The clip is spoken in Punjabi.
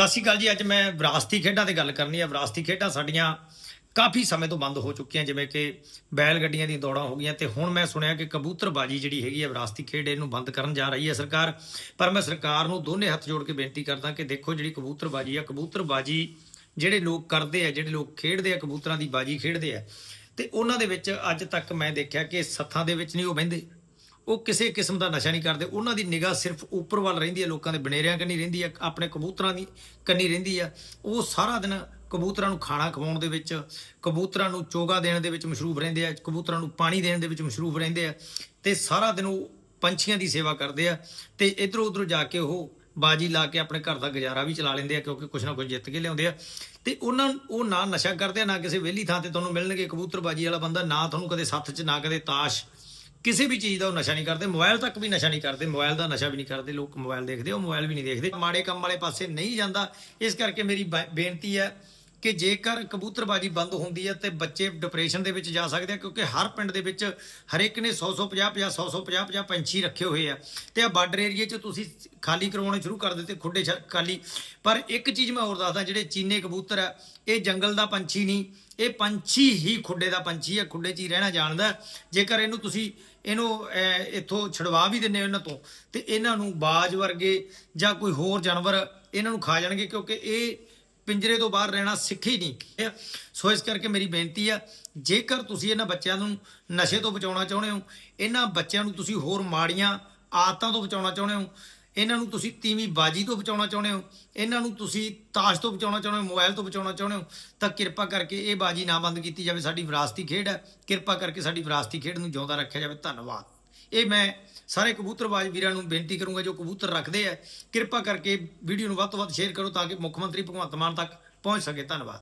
ਸਤਿ ਸ਼੍ਰੀ ਅਕਾਲ ਜੀ, ਅੱਜ ਮੈਂ ਵਿਰਾਸਤੀ ਖੇਡਾਂ ਤੇ ਗੱਲ ਕਰਨੀ ਹੈ ਵਿਰਾਸਤੀ ਖੇਡਾਂ ਸਾਡੀਆਂ ਕਾਫੀ ਸਮੇਂ ਤੋਂ ਬੰਦ ਹੋ ਚੁੱਕੀਆਂ, ਜਿਵੇਂ ਕਿ ਬੈਲ ਗੱਡੀਆਂ ਦੀਆਂ ਦੌੜਾਂ ਹੋ ਗਈਆਂ ਤੇ ਹੁਣ ਮੈਂ ਸੁਣਿਆ ਕਿ ਕਬੂਤਰਬਾਜੀ ਜਿਹੜੀ ਹੈਗੀ ਹੈ ਵਿਰਾਸਤੀ ਖੇਡ ਇਹਨੂੰ ਬੰਦ ਕਰਨ ਜਾ ਰਹੀ ਹੈ ਸਰਕਾਰ। ਪਰ ਮੈਂ ਸਰਕਾਰ ਨੂੰ ਦੋਨੇ ਹੱਥ ਜੋੜ ਕੇ ਬੇਨਤੀ ਕਰਦਾ ਕਿ ਦੇਖੋ ਜਿਹੜੀ ਕਬੂਤਰਬਾਜੀ ਆ, ਕਬੂਤਰਬਾਜੀ ਜਿਹੜੇ ਲੋਕ ਕਰਦੇ ਆ, ਜਿਹੜੇ ਲੋਕ ਖੇਡਦੇ ਆ, ਕਬੂਤਰਾਂ ਦੀ ਬਾਜੀ ਖੇਡਦੇ ਆ, ਤੇ ਉਹਨਾਂ ਦੇ ਵਿੱਚ ਅੱਜ ਤੱਕ ਮੈਂ ਦੇਖਿਆ ਕਿ ਸੱਥਾਂ ਦੇ ਵਿੱਚ ਨਹੀਂ ਉਹ ਬਹਿੰਦੇ। ਉਹ ਕਿਸੇ ਕਿਸਮ ਦਾ ਨਸ਼ਾ ਨਹੀਂ ਕਰਦੇ। ਉਹਨਾਂ ਦੀ ਨਿਗਾਹ ਸਿਰਫ ਉੱਪਰ ਵੱਲ ਰਹਿੰਦੀ ਹੈ, ਲੋਕਾਂ ਦੇ ਬਨੇਰਿਆਂ ਕੰਨੀ ਰਹਿੰਦੀ ਹੈ, ਆਪਣੇ ਕਬੂਤਰਾਂ ਦੀ ਕੰਨੀ ਰਹਿੰਦੀ ਆ ਉਹ ਸਾਰਾ ਦਿਨ ਕਬੂਤਰਾਂ ਨੂੰ ਖਾਣਾ ਖਵਾਉਣ ਦੇ ਵਿੱਚ, ਕਬੂਤਰਾਂ ਨੂੰ ਚੋਗਾ ਦੇਣ ਦੇ ਵਿੱਚ ਮਸ਼ਰੂਫ ਰਹਿੰਦੇ ਆ, ਕਬੂਤਰਾਂ ਨੂੰ ਪਾਣੀ ਦੇਣ ਦੇ ਵਿੱਚ ਮਸ਼ਰੂਫ ਰਹਿੰਦੇ ਆ ਤੇ ਸਾਰਾ ਦਿਨ ਉਹ ਪੰਛੀਆਂ ਦੀ ਸੇਵਾ ਕਰਦੇ ਆ ਤੇ ਇਧਰੋਂ ਉਧਰੋਂ ਜਾ ਕੇ ਉਹ ਬਾਜੀ ਲਾ ਕੇ ਆਪਣੇ ਘਰ ਦਾ ਗੁਜ਼ਾਰਾ ਵੀ ਚਲਾ ਲੈਂਦੇ ਆ ਕਿਉਂਕਿ ਕੁਛ ਨਾ ਕੁਛ ਜਿੱਤ ਕੇ ਲਿਆਉਂਦੇ ਆ। ਤੇ ਉਹਨਾਂ ਉਹ ਨਾ ਨਸ਼ਾ ਕਰਦੇ ਆ, ਨਾ ਕਿਸੇ ਵਿਹਲੀ ਥਾਂ ਤੇ ਤੁਹਾਨੂੰ ਮਿਲਣਗੇ। ਕਬੂਤਰਬਾਜੀ ਵਾਲਾ ਬੰਦਾ ਨਾ ਤੁਹਾਨੂੰ ਕਦੇ ਸੱਥ 'ਚ, ਨਾ ਕਦੇ ਤਾਸ਼ ਕਿਸੇ ਵੀ ਚੀਜ਼ ਦਾ ਉਹ ਨਸ਼ਾ ਨਹੀਂ ਕਰਦੇ, ਮੋਬਾਈਲ ਤੱਕ ਵੀ ਨਸ਼ਾ ਨਹੀਂ ਕਰਦੇ, ਮੋਬਾਈਲ ਦਾ ਨਸ਼ਾ ਵੀ ਨਹੀਂ ਕਰਦੇ, ਲੋਕ ਮੋਬਾਈਲ ਦੇਖਦੇ, ਉਹ ਮੋਬਾਈਲ ਵੀ ਨਹੀਂ ਦੇਖਦੇ। ਮਾੜੇ ਕੰਮ ਵਾਲੇ ਪਾਸੇ ਨਹੀਂ ਜਾਂਦਾ। ਇਸ ਕਰਕੇ ਮੇਰੀ ਬ- ਬੇਨਤੀ ਹੈ ਕਿ ਜੇਕਰ ਕਬੂਤਰਬਾਜੀ ਬੰਦ ਹੁੰਦੀ ਹੈ ਤੇ ਬੱਚੇ ਡਿਪਰੈਸ਼ਨ ਦੇ ਵਿੱਚ ਜਾ ਸਕਦੇ ਆ, ਕਿਉਂਕਿ ਹਰ ਪਿੰਡ ਦੇ ਵਿੱਚ ਹਰੇਕ ਨੇ 100 100 50 50 100 100 50 50 ਪੰਛੀ ਰੱਖੇ ਹੋਏ ਆ। ਤੇ ਆ ਬਾਰਡਰ ਏਰੀਏ 'ਚ ਤੁਸੀਂ ਖਾਲੀ ਕਰਵਾਉਣੇ ਸ਼ੁਰੂ ਕਰ ਦਿੱਤੇ, ਖੁੱਡੇ ਛ- ਖਾਲੀ। ਪਰ ਇੱਕ ਚੀਜ਼ ਮੈਂ ਹੋਰ ਦੱਸਦਾ, ਜਿਹੜੇ ਚੀਨੇ ਕਬੂਤਰ ਆ, ਇਹ ਜੰਗਲ ਦਾ ਪੰਛੀ ਨਹੀਂ, ਇਹ ਪੰਛੀ ਹੀ ਖੁੱਡੇ ਦਾ ਪੰਛੀ ਹੈ ਖੁੱਡੇ 'ਚ ਹੀ ਰਹਿਣਾ ਜਾਣਦਾ। ਜੇਕਰ ਇਹਨੂੰ ਤੁਸੀਂ ਇਹਨੂੰ ਇੱਥੋਂ ਛਡਵਾ ਵੀ ਦਿੰਦੇ ਇਹਨਾਂ ਤੋਂ, ਤੇ ਇਹਨਾਂ ਨੂੰ ਬਾਜ ਵਰਗੇ ਜਾਂ ਕੋਈ ਹੋਰ ਜਾਨਵਰ ਇਹਨਾਂ ਨੂੰ ਖਾ ਜਾਣਗੇ, ਕਿਉਂਕਿ ਇਹ ਪਿੰਜਰੇ ਤੋਂ ਬਾਹਰ ਰਹਿਣਾ ਸਿੱਖੇ ਹੀ ਨਹੀਂ ਹੈ? ਸੋ ਇਸ ਕਰਕੇ ਮੇਰੀ ਬੇਨਤੀ ਆ ਜੇਕਰ ਤੁਸੀਂ ਇਹਨਾਂ ਬੱਚਿਆਂ ਨੂੰ ਨਸ਼ੇ ਤੋਂ ਬਚਾਉਣਾ ਚਾਹੁੰਦੇ ਹੋ, ਇਹਨਾਂ ਬੱਚਿਆਂ ਨੂੰ ਤੁਸੀਂ ਹੋਰ ਮਾੜੀਆਂ ਆਦਤਾਂ ਤੋਂ ਬਚਾਉਣਾ ਚਾਹੁੰਦੇ ਹੋ, ਇਹਨਾਂ ਨੂੰ ਤੁਸੀਂ ਤੀਵੀਂ ਬਾਜੀ ਤੋਂ ਬਚਾਉਣਾ ਚਾਹੁੰਦੇ ਹੋ, ਇਹਨਾਂ ਨੂੰ ਤੁਸੀਂ ਤਾਸ਼ ਤੋਂ ਬਚਾਉਣਾ ਚਾਹੁੰਦੇ ਹੋ, ਮੋਬਾਈਲ ਤੋਂ ਬਚਾਉਣਾ ਚਾਹੁੰਦੇ ਹੋ, ਤਾਂ ਕਿਰਪਾ ਕਰਕੇ ਇਹ ਬਾਜੀ ਨਾ ਬੰਦ ਕੀਤੀ ਜਾਵੇ। ਸਾਡੀ ਵਿਰਾਸਤੀ ਖੇਡ ਹੈ। ਕਿਰਪਾ ਕਰਕੇ ਸਾਡੀ ਵਿਰਾਸਤੀ ਖੇਡ ਨੂੰ ਜਿਉਂਦਾ ਰੱਖਿਆ ਜਾਵੇ। ਧੰਨਵਾਦ। ਇਹ ਮੈਂ ਸਾਰੇ ਕਬੂਤਰਬਾਜ਼ ਵੀਰਾਂ ਨੂੰ ਬੇਨਤੀ ਕਰੂੰਗਾ, ਜੋ ਕਬੂਤਰ ਰੱਖਦੇ ਆ, ਕਿਰਪਾ ਕਰਕੇ ਵੀਡੀਓ ਨੂੰ ਵੱਧ ਤੋਂ ਵੱਧ ਸ਼ੇਅਰ ਕਰੋ ਤਾਂ ਕਿ ਮੁੱਖ ਮੰਤਰੀ ਭਗਵੰਤ ਮਾਨ ਤੱਕ ਪਹੁੰਚ ਸਕੇ। ਧੰਨਵਾਦ।